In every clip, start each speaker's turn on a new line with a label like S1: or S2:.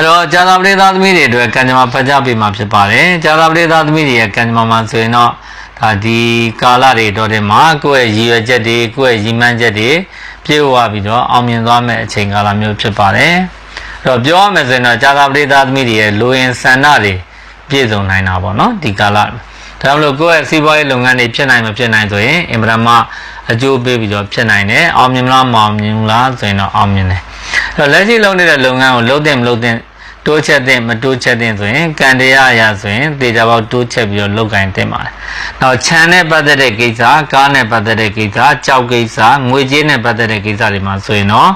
S1: အဲ့တော့ဇာတာပရိသသမီးတွေအတွက်ကံကြမ္မာဖတ်ကြပေးမှာဖြစ်ပါတယ်ဇာတာပရိသသမီးတွေရဲ့ကံကြမ္မာမှာဆိုရင်တော့ဒါဒီကာလတွေတော့တဲ့မှာကိုယ့်ရဲ့ရည်ရွယ်ချက်တွေကိုယ့်ရဲ့ရည်မှန်းချက်တွေပြည့်ဝပြီးတော့အောင်မြင်သွားမယ့်အချိန်ကာလမျိုးဖြစ်ပါတယ်အဲ့တော့ပြောရမယ်ဆိုရင်တော့ဇာတာပရိသသမီးတွေရဲ့လိုရင်ဆန္ဒတွေပြည့်စုံနိုင်တာပေါ့နော်ဒီကာလဒါကြောင့်မလို့ကိုယ့်ရဲ့စီးပွားရေးလုပ်ငန်းတွေဖြစ်နိုင်မဖြစ်နိုင်ဆိုရင်အင်ပရမအကျိုးပေးပြီးတော့ဖြစ်နိုင်တယ်အောင်မြင်မလားမအောင်မြင်ဘူးလားဆိုရင်တော့အောင်မြင်တယ်အဲ့တော့လက်ရှိလုပ်နေတဲ့လုပ်ငန်းကိုလုပ်တဲ့မလုပ်တဲ့ တိုးချက်တဲ့မတိုးချက်တဲ့ဆိုရင်ကံတရားအရာဆိုရင်တေချာပေါက်တိုးချက်ပြီးတော့လုပ်ကင်တင်ပါတယ်။နောက်ခြံနဲ့ပတ်သက်တဲ့ကိစ္စကားနဲ့ပတ်သက်တဲ့ကိစ္စကြောက်ကိစ္စငွေကြေးနဲ့ပတ်သက်တဲ့ကိစ္စတွေမှာဆိုရင်တော့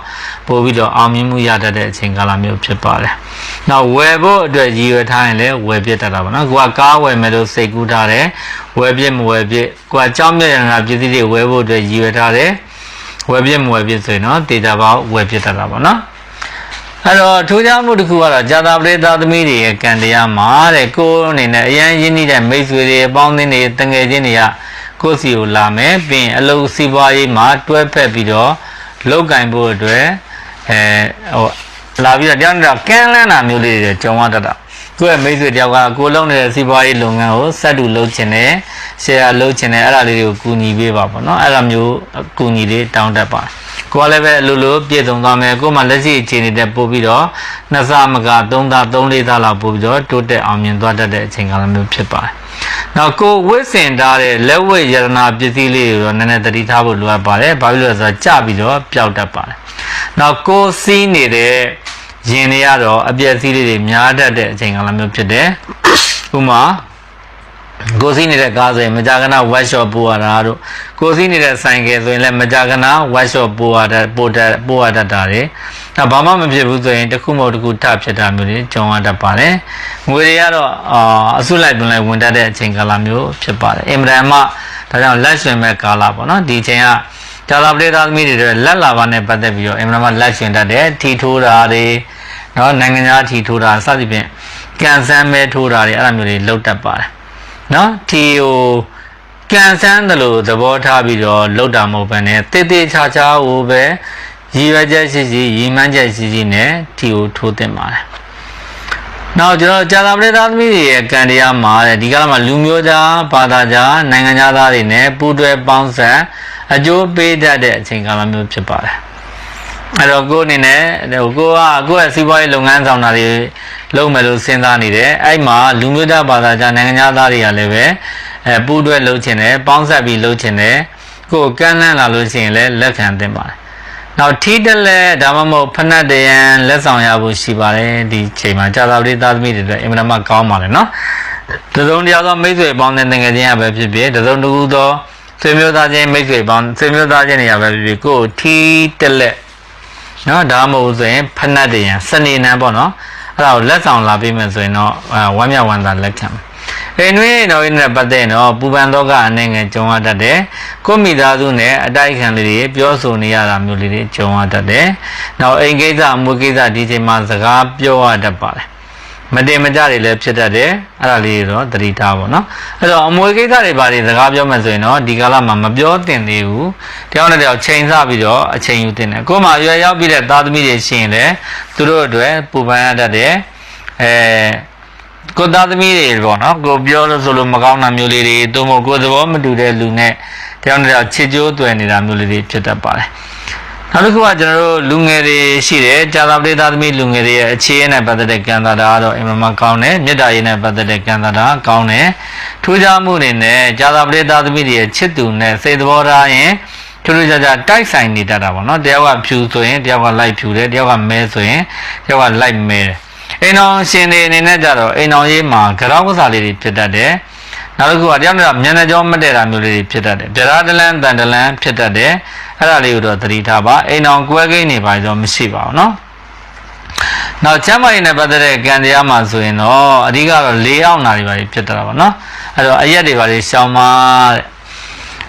S1: ပို့ပြီးတော့အောင်မြင်မှုရတတ်တဲ့အချိန်ကာလမျိုးဖြစ်ပါတယ်။နောက်ဝယ်ဖို့အတွက်ရည်ရွယ်ထားရင်လည်းဝယ်ပြစ်တတ်တာပါနော်။ကိုကကားဝယ်မယ်လို့စိတ်ကူးထားတယ်ဝယ်ပြစ်မဝယ်ပြစ်ကိုကကြောက်မြတ်ရတာပစ္စည်းတွေဝယ်ဖို့အတွက်ရည်ရွယ်ထားတယ်ဝယ်ပြစ်မဝယ်ပြစ်ဆိုရင်တော့တေချာပေါက်ဝယ်ပြစ်တတ်တာပါနော်။ အဲ့တော့ထူးခြားမှုတစ်ခုကတော့ဇာတာပရိသသမီးတွေရဲ့ကံတရားမှာတဲ့ကိုယ်အနေနဲ့အရန်ရင်းနှီးတဲ့မိတ်ဆွေတွေအပေါင်းအသင်းတွေတငယ်ချင်းတွေကကိုယ့်စီကိုလာမယ်ပြီးရင်အလုပ်စီးပွားရေးမှာတွဲဖက်ပြီးတော့လောက်ကင်ဖို့အတွက်အဲဟိုလာပြီးတော့တရားနဲ့တော့ကန်းလန်းတာမျိုးလေးတွေကြုံရတတ်တာကိုယ့်ရဲ့မိတ်ဆွေတယောက်ကကိုယ်လုံးနေတဲ့စီးပွားရေးလုပ်ငန်းကိုစက်တူလုပ်ချင်တယ်ရှယ်ယာလုပ်ချင်တယ်အဲ့ဒါလေးတွေကိုကူညီပေးပါပေါ့နော်အဲ့ဒါမျိုးကူညီလေးတောင်းတတ်ပါတယ် ကိုယ်ကလည်းပဲအလိုလိုပြည့်စုံသွားမယ်ကိုယ်မှလက်ရှိအခြေအနေတက်ပို့ပြီးတော့နှစ်ဆမကသုံးသားသုံးလေးသားလောက်ပို့ပြီးတော့တိုးတက်အောင်မြင်သွားတတ်တဲ့အချိန်ကာလမျိုးဖြစ်ပါတယ်။နောက်ကိုယ်ဝစ်စင်ထားတဲ့လက်ဝတ်ရတနာပစ္စည်းလေးကိုတော့နည်းနည်းသတိထားဖို့လိုအပ်ပါတယ်။ဘာဖြစ်လို့လဲဆိုတော့ကြပြီးတော့ပျောက်တတ်ပါတယ်။နောက်ကိုယ်စီးနေတဲ့ရင်တွေကတော့အပြည့်စည်းလေးတွေများတတ်တဲ့အချိန်ကာလမျိုးဖြစ်တယ်။ဥပမာ ကိုစီးနေတဲ့ကားဆိုရင်မကြာခဏ workshop ပို့ရတာတို့ကိုစီးနေတဲ့ဆိုင်ကယ်ဆိုရင်လည်းမကြာခဏ workshop ပို့ရတာပို့တတ်ပို့ရတတ်တာတွေဒါဘာမှမဖြစ်ဘူးဆိုရင်တစ်ခုမဟုတ်တစ်ခုထဖြစ်တာမျိုးတွေကြုံရတတ်ပါတယ်ငွေတွေကတော့အာအစုလိုက်တွင်လိုက်ဝင်တတ်တဲ့အချိန်ကာလမျိုးဖြစ်ပါတယ်အင်မတန်မှဒါကြောင့်လက်ရှင်မဲ့ကာလပေါ့နော်ဒီအချိန်ကကြာလာပရိသသမီးတွေတွေလက်လာပါနဲ့ပတ်သက်ပြီးတော့အင်မတန်မှလက်ရှင်တတ်တဲ့ထီထိုးတာတွေနော်နိုင်ငံခြားထီထိုးတာစသဖြင့်ကန်ဆန်းမဲထိုးတာတွေအဲ့လိုမျိုးတွေလောက်တတ်ပါတယ် နော်ဒီဟိုကန်ဆန်းတယ်လို့သဘောထားပြီးတော့လောက်တာမဟုတ်ဘဲနဲ့တေးသေးချာချာဟိုပဲရည်ရွယ်ချက်ရှိရှိရည်မှန်းချက်ရှိရှိနဲ့ဒီကိုထိုးတင်ပါတယ်။နောက်ကျွန်တော်ကြာသာပရိသသမီးတွေရဲ့ကံတရားမှာတဲ့ဒီကလာမှာလူမျိုးသားဘာသာခြားနိုင်ငံခြားသားတွေနဲ့ပူးတွဲပေါင်းဆက်အကျိုးပေးတတ်တဲ့အချိန်ကာလမျိုးဖြစ်ပါတယ်။အဲ့တော့ကိုယ်အနေနဲ့ဟိုကိုကကိုယ့်ရဲ့စီးပွားရေးလုပ်ငန်းဆောင်တာတွေ လုပ်မယ်လို့စဉ်းစားနေတယ်အဲ့မှာလူမျိုးသားဘာသာခြားနိုင်ငံခြားသားတွေကလည်းပဲအဲပူးတွဲလုပ်ချင်တယ်ပေါင်းဆက်ပြီးလုပ်ချင်တယ်ကိုယ်ကမ်းလှမ်းလာလို့ရှိရင်လည်းလက်ခံသင့်ပါတယ်နောက်ထီးတလဲဒါမှမဟုတ်ဖနတ်တရံလက်ဆောင်ရဖို့ရှိပါတယ်ဒီချိန်မှာကြာသာပရိသသမီးတွေအတွက်အင်မတန်မှကောင်းပါတယ်နော်တစုံတရာသောမိတ်ဆွေပေါင်းတဲ့ငွေချင်းရပဲဖြစ်ဖြစ်တစုံတစ်ခုသောဆွေမျိုးသားချင်းမိတ်ဆွေပေါင်းဆွေမျိုးသားချင်းတွေရပဲဖြစ်ဖြစ်ကိုယ်ထီးတလက်နော်ဒါမှမဟုတ်ဆိုရင်ဖနတ်တရံစနေနံပေါ့နော် အဲ့ဒါကိုလက်ဆောင်လာပေးမယ်ဆိုရင်တော့အဲဝမ်းမြောက်ဝမ်းသာလက်ခံမယ်အိမ်တွင်းတော်ရင်းနဲ့ပတ်သက်ရင်တော့ပူပန်တော့ကအနေငယ်ကြုံရတတ်တယ်ကိုမိသားစုနဲ့အတိုက်ခံလေးတွေပြောဆိုနေရတာမျိုးလေးတွေကြုံရတတ်တယ်နောက်အိမ်ကိစ္စအမှုကိစ္စဒီချိန်မှာစကားပြောရတတ်ပါတယ် မတင်မကြတွေလည်းဖြစ်တတ်တယ်အဲ့ဒါလေးတွေတော့သတိထားပါတော့အဲ့တော့အမွေကိစ္စတွေဘာတွေစကားပြောမှဆိုရင်တော့ဒီကာလမှာမပြောတင်သေးဘူးတယောက်နဲ့တယောက်ချိန်ဆပြီးတော့အချိန်ယူတင်တယ်ကိုယ်မှရွယ်ရောက်ပြီးတဲ့သားသမီးတွေရှိရင်လည်းသူတို့အတွက်ပူပန်ရတတ်တယ်အဲကိုယ်သားသမီးတွေပေါ့နော်ကိုပြောလို့ဆိုလို့မကောင်းတာမျိုးလေးတွေသို့မဟုတ်ကိုယ်သဘောမတူတဲ့လူနဲ့တယောက်နဲ့တယောက်ချစ်ကြိုးတွေ့နေတာမျိုးလေးတွေဖြစ်တတ်ပါတယ် နောက်တစ်ခုကကျွန်တော်တို့လူငယ်တွေရှိတယ်ကြာသာပရိသသမီးလူငယ်တွေရဲ့အခြေအနေနဲ့ပတ်သက်တဲ့ကံတာတာကတော့အင်မမကောင်းတယ်မေတ္တာရေးနဲ့ပတ်သက်တဲ့ကံတာတာကောင်းတယ်ထူးခြားမှုအနေနဲ့ကြာသာပရိသသမီးတွေရဲ့ချစ်သူနဲ့စိတ်သဘောထားရင်ထူးထူးခြားခြားတိုက်ဆိုင်နေတတ်တာပေါ့နော်တယောက်ကဖြူဆိုရင်တယောက်ကလိုက်ဖြူတယ်တယောက်ကမဲဆိုရင်တယောက်ကလိုက်မဲတယ်အိမ်အောင်ရှင်တွေအနေနဲ့ကြတော့အိမ်အောင်ရေးမှာကြောက်ကစားလေးတွေဖြစ်တတ်တယ်နောက်တစ်ခုကတယောက်နဲ့တယောက်မျက်နှာကြောမတည့်တာမျိုးလေးတွေဖြစ်တတ်တယ်ဗျာဒလန်တန်တလန်ဖြစ်တတ်တယ် အဲ့ဒါလေးကိုတော့သတိထားပါအိမ်အောင်ကွဲကိန်းနေပါတော့မရှိပါဘူးเนาะနောက်ကျမ်းမာရေးနဲ့ပတ်သက်တဲ့ကံတရားမှာဆိုရင်တော့အဓိကတော့၄အောင်နာတွေပါဖြစ်တတ်တာပါเนาะအဲ့တော့အရက်တွေပါလေရှောင်းပါတဲ့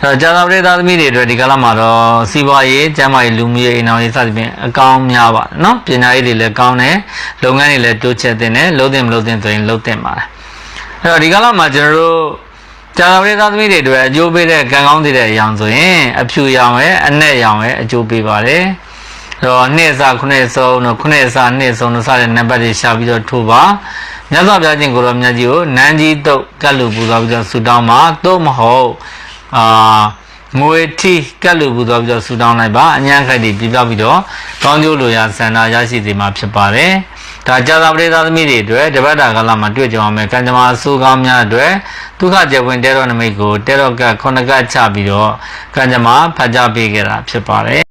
S1: အဲ့တော့ဇာတာပရိသသမီးတွေအတွက်ဒီကလာမှာတော့စီးပွားရေးကျမ်းမာရေးလူမှုရေးအိမ်အောင်ရေးစသဖြင့်အကောင်းများပါเนาะပညာရေးတွေလည်းကောင်းတယ်လုပ်ငန်းတွေလည်းတိုးချဲ့တင်တယ်လုပ်တင်မလုပ်တင်ဆိုရင်လုပ်တင်ပါတယ်အဲ့တော့ဒီကလာမှာကျွန်တော်တို့ ဇာတာပရိသသမီးတွေအတွက်အကျိုးပေးတဲ့ကံကောင်းတဲ့အရာဆိုရင်အဖြူရောင်ရဲ့အနက်ရောင်ရဲ့အကျိုးပေးပါတယ်တော့နှစ်အစားခုနှစ်ဆုံးတို့ခုနှစ်အစားနှစ်ဆုံးတို့စတဲ့နံပါတ်တွေရှာပြီးတော့ထိုးပါမြတ်စွာဘုရားရှင်ကိုရောမြတ်ကြီးကိုနန်းကြီးတုတ်ကတ်လူပူသွားပြီးတော့ဆူတောင်းပါသို့မဟုတ်အာငွေထီကတ်လူပူသွားပြီးတော့ဆူတောင်းလိုက်ပါအញ្ញံခိုက်တွေပြပြပြီးတော့ကောင်းကျိုးလိုရာဆန္ဒရရှိစေမှာဖြစ်ပါတယ် ဒါကြာသာပရိသသမီးတွေအတွက်တပတ်တာကာလမှာတွေ့ကြအောင်မယ်ကံကြမ္မာအဆိုးကောင်းများအတွက်ဒုက္ခကျေဝင်တဲတော်နမိတ်ကိုတဲတော်ကခုနကချပြီးတော့ကံကြမ္မာဖတ်ကြပေးခဲ့တာဖြစ်ပါတယ်